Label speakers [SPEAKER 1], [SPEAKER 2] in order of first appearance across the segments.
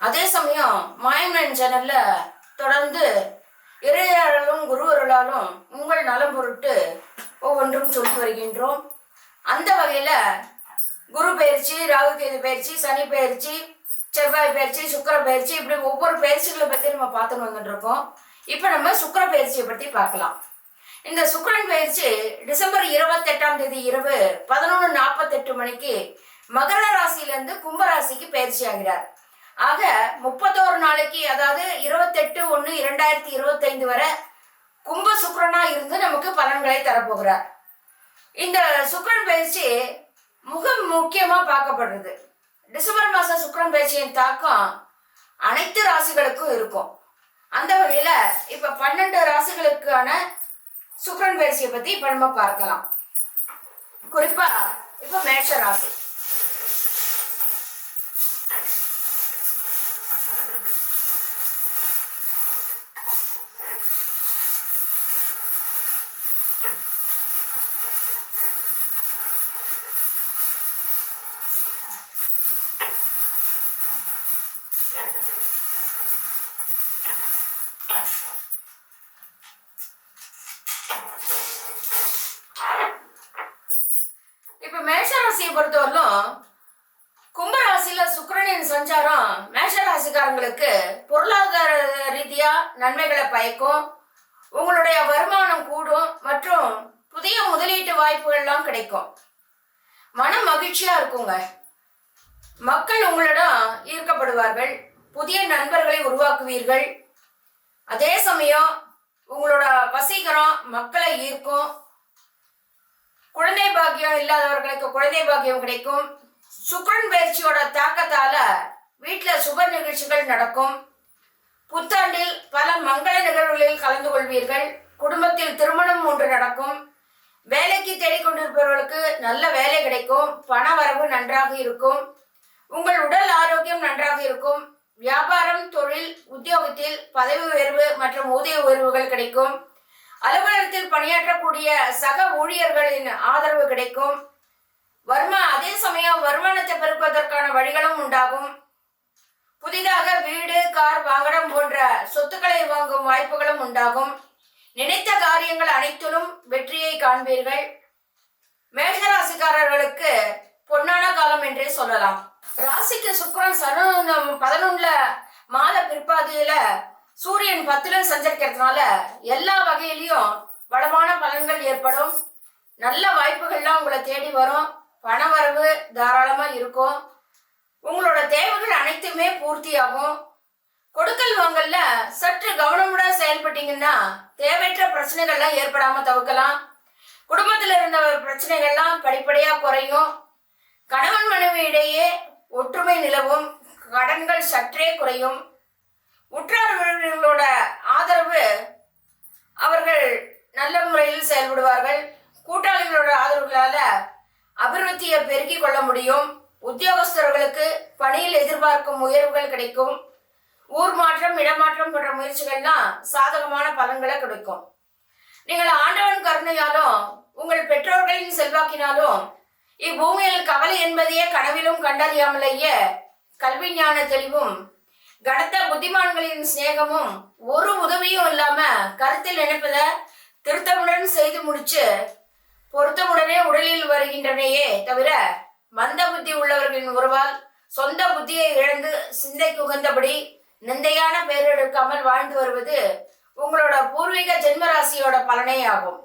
[SPEAKER 1] அதே சமயம் மாயமன் சேனல்ல தொடர்ந்து இறையாளரும் குருவர்களாலும் உங்கள் நலம் பொருட்டு ஒவ்வொன்றும் சொல்லி வருகின்றோம். அந்த வகையில குரு பயிற்சி ராகு கேது பயிற்சி சனி பயிற்சி செவ்வாய் பயிற்சி சுக்கர பயிற்சி இப்படி ஒவ்வொரு பயிற்சிகளை பத்தி நம்ம பார்த்துன்னு வந்துட்டு இருக்கோம் இப்போ நம்ம சுக்கர பயிற்சியை பத்தி பார்க்கலாம். இந்த சுக்கரன் பயிற்சி டிசம்பர் இருபத்தெட்டாம் தேதி இரவு பதினொன்று நாற்பத்தெட்டு மணிக்கு மகர ராசியிலிருந்து கும்பராசிக்கு பயிற்சி ஆகிறார். ஆக முப்பத்தோரு நாளைக்கு அதாவது இருபத்தெட்டு ஒன்று இரண்டாயிரத்தி இருபத்தைந்து வரை கும்ப சுக்கரனா இருந்து நமக்கு பலன்களை தரப்போகிறார். இந்த சுக்கரன் பயிற்சி மிக முக்கியமா பார்க்கப்படுறது. டிசம்பர் மாசம் சுக்கரன் பயிற்சியின் தாக்கம் அனைத்து ராசிகளுக்கும் இருக்கும். அந்த வகையில இப்ப பன்னெண்டு ராசிகளுக்கான சுக்கரன் பயிற்சியை பத்தி இப்ப நம்ம பார்க்கலாம். குறிப்பா இப்ப மேஷ ராசி. இப்ப மேஷ ராசியை பொறுத்தவரையிலும் கும்பராசியில சுக்கரனின் சஞ்சாரம் மேஷ ராசிக்காரங்களுக்கு பொருளாதார ரீதியா நன்மைகளை பயக்கும். உங்களுடைய வருமானம் கூடும் மற்றும் புதிய முதலீட்டு வாய்ப்புகள்லாம் கிடைக்கும். மன மகிழ்ச்சியா இருக்குங்க. மக்கள் உங்களிடம் ஈர்க்கப்படுவார்கள். புதிய நண்பர்களை உருவாக்குவீர்கள். அதே சமயம் உங்களோட வசீகரம் மக்களை ஈர்க்கும். குழந்தை பாக்கியம் இல்லாதவர்களுக்கு குழந்தை பாக்கியம் கிடைக்கும். சுக்கிரன் பயிற்சியோட தாக்கத்தால வீட்டுல சுப நிகழ்ச்சிகள் நடக்கும். புத்தாண்டில் பல மங்கள நிகழ்வுகளில் கலந்து கொள்வீர்கள். குடும்பத்தில் திருமணம் ஒன்று நடக்கும். வேலைக்கு தேடிக்கொண்டிருப்பவர்களுக்கு நல்ல வேலை கிடைக்கும். பண வரவு நன்றாக இருக்கும். உங்கள் உடல் ஆரோக்கியம் நன்றாக இருக்கும். வியாபாரம் தொழில் உத்தியோகத்தில் பதவி உயர்வு மற்றும் ஊதிய உயர்வுகள் கிடைக்கும். அலுவலகத்தில் பணியாற்றக்கூடிய சக ஊழியர்களின் ஆதரவு கிடைக்கும். வருமா அதே சமயம் வருமானத்தை பெருக்குவதற்கான வழிகளும் உண்டாகும். புதிதாக வீடு கார் வாகனம் போன்ற சொத்துக்களை வாங்கும் வாய்ப்புகளும் உண்டாகும். நினைத்த காரியங்கள் அனைத்திலும் வெற்றியை காண்பீர்கள். மேஷராசிக்காரர்களுக்கு பொன்னான காலம் என்றே சொல்லலாம். ராசிக்கு சுக்கரன் சனு பதினொன்னுல மாத பிற்பாதியில சூரியன் பத்துல சஞ்சரிக்கிறதுனால எல்லா வகையிலையும் வளமான பலன்கள் ஏற்படும். நல்ல வாய்ப்புகள்லாம் உங்களை தேடி வரும். பணவரவு தாராளமா இருக்கும். உங்களோட தேவைகள் அனைத்துமே பூர்த்தியாகும். கொடுக்கல் வாங்கல்ல சற்று கவனமுடன் செயல்பட்டீங்கன்னா தேவையற்ற பிரச்சனைகள்லாம் ஏற்படாம தவிர்க்கலாம். குடும்பத்தில் இருந்த பிரச்சனைகள்லாம் படிப்படியா குறையும். கணவன் மனைவி இடையே ஒற்றுமை நிலவும் கடன்கள் சற்றே குறையும். உற்றார் ஆதரவு அவர்கள் நல்ல முறையில் செயல்படுவார்கள். கூட்டாளிகளோட ஆதரவுகளால அபிவிருத்தியை பெருக்கிக் கொள்ள முடியும். உத்தியோகஸ்தர்களுக்கு பணியில் எதிர்பார்க்கும் உயர்வுகள் கிடைக்கும். ஊர் மாற்றம் இடமாற்றம் போன்ற முயற்சிகள்லாம் சாதகமான பலன்களை கொடுக்கும். நீங்கள் ஆண்டவன் கருணையாலும் உங்கள் பெற்றோர்களின் செல்வாக்கினாலும் இப்பூமியில் கவலை என்பதையே கனவிலும் கண்டறியாமலேயே கல்வி ஞான தெளிவும் கனத்த புத்திமான்களின் சிநேகமும் ஒரு உதவியும் இல்லாம கருத்தில் நினைப்பத திருத்தமுடன் செய்து முடிச்சு பொருத்தமுடனே உடலில் வருகின்றனையே தவிர மந்த புத்தி உள்ளவர்களின் உறவால் சொந்த புத்தியை இழந்து சிந்தைக்கு உகந்தபடி நிந்தையான பேர் எடுக்காமல் வாழ்ந்து வருவது உங்களோட பூர்வீக ஜென்மராசியோட பலனே ஆகும்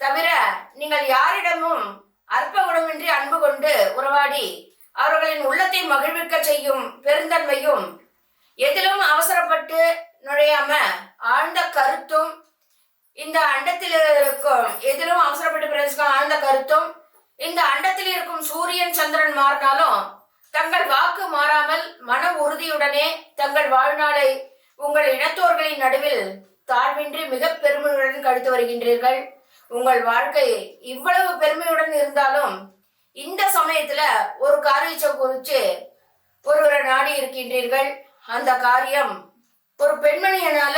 [SPEAKER 1] தவிர நீங்கள் யாரிடமும் அற்ப குணமின்றி அன்பு கொண்டு உறவாடி அவர்களின் உள்ளத்தை மகிழ்விக்க செய்யும் பெருந்தன்மையும் எதிலும் அவசரப்பட்டு நுழையாம ஆழ்ந்த கருத்தும் இந்த அண்டத்தில் இருக்கும் எதிலும் அவசரப்பட்டு பிரவேசிக்கும் ஆழ்ந்த கருத்தும் இந்த அண்டத்தில் இருக்கும் சூரியன் சந்திரன் மாறினாலும் தங்கள் வாக்கு மாறாமல் மன உறுதியுடனே தங்கள் வாழ்நாளை உங்கள் இனத்தோர்களின் நடுவில் தாழ்வின்றி மிக பெருமையுடன் கழித்து வருகின்றீர்கள். உங்கள் வாழ்க்கை இவ்வளவு பெருமையுடன் இருந்தாலும் இந்த சமயத்துல ஒரு காரியத்தை குறித்து ஒருவரை நாடி இருக்கின்றீர்கள். அந்த காரியம் ஒரு பெண்மணியனால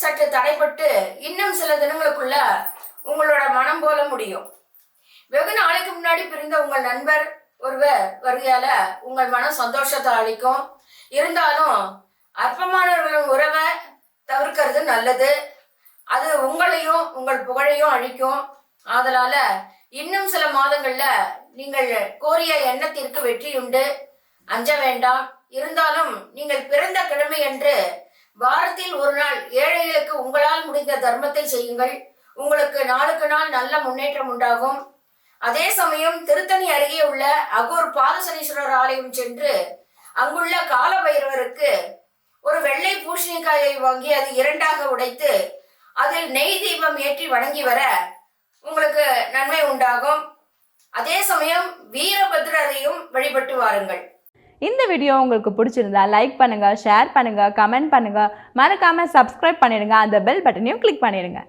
[SPEAKER 1] சற்று தடைப்பட்டு இன்னும் சில தினங்களுக்குள்ள உங்களோட மனம் போல முடியும். வெகு நாளைக்கு முன்னாடி பிரிந்த உங்கள் நண்பர் ஒருவர் வருகையால உங்கள் மனம் சந்தோஷத்தை அளிக்கும். இருந்தாலும் அற்பமானவர்களின் உறவை தவிர்க்கிறது நல்லது. அது உங்களையும் உங்கள் புகழையும் அழிக்கும். ஆதலால இன்னும் சில மாதங்கள்ல நீங்கள் கோரிய எண்ணத்திற்கு வெற்றியுண்டு. அஞ்ச வேண்டாம். இருந்தாலும் நீங்கள் பிறந்த கிழமை என்று வாரத்தில் ஒரு நாள் ஏழைகளுக்கு உங்களால் முடிந்த தர்மத்தை செய்யுங்கள். உங்களுக்கு நாளுக்கு நாள் நல்ல முன்னேற்றம் உண்டாகும். அதே சமயம் திருத்தணி அருகே உள்ள அகூர் பாதசனீஸ்வரர் ஆலயம் சென்று அங்குள்ள கால பைரவருக்கு ஒரு வெள்ளை பூஷணிக்காயை வாங்கி அது இரண்டாக உடைத்து அதில் நெய் தீபம் ஏற்றி வணங்கி வர உங்களுக்கு நன்மை உண்டாகும். அதே சமயம் வீரபத்ரரையும் வழிபட்டு வாருங்கள்.
[SPEAKER 2] இந்த வீடியோ உங்களுக்கு பிடிச்சிருந்தா லைக் பண்ணுங்க ஷேர் பண்ணுங்க கமெண்ட் பண்ணுங்க. மறக்காம சப்ஸ்கிரைப் பண்ணிடுங்க. அந்த பெல் பட்டனையும் கிளிக் பண்ணிடுங்க.